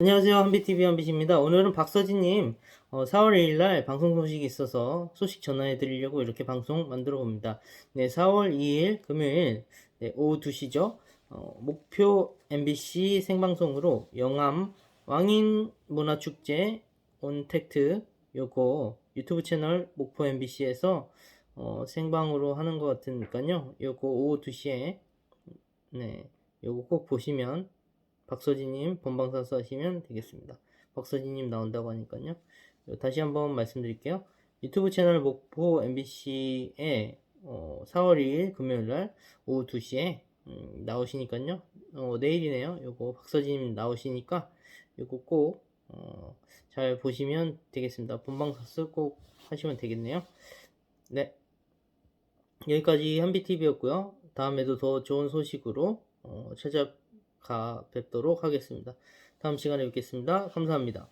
안녕하세요. 한비TV 한빛입니다. 오늘은 박서진님, 어, 4월 2일날 방송 소식이 있어서 소식 전화해 드리려고 이렇게 방송 만들어 봅니다. 네, 4월 2일 금요일, 네, 오후 2시죠. 어, 목표 MBC 생방송으로 영암 왕인 문화축제 온택트 요거 유튜브 채널 목포 MBC에서 어, 생방으로 하는 것 같으니까요. 요거 오후 2시에 네, 요거 꼭 보시면 박서진님 본방사수 하시면 되겠습니다. 박서진님 나온다고 하니까요. 다시 한번 말씀드릴게요. 유튜브 채널 목포 MBC에 어, 4월 2일 금요일날 오후 2시에 음, 나오시니까요. 어, 내일이네요. 요거 박서진님 나오시니까 요거 꼭 어, 잘 보시면 되겠습니다. 본방사수 꼭 하시면 되겠네요. 네. 여기까지 한비TV였고요. 다음에도 더 좋은 소식으로 어, 찾아 가 뵙도록 하겠습니다. 다음 시간에 뵙겠습니다. 감사합니다.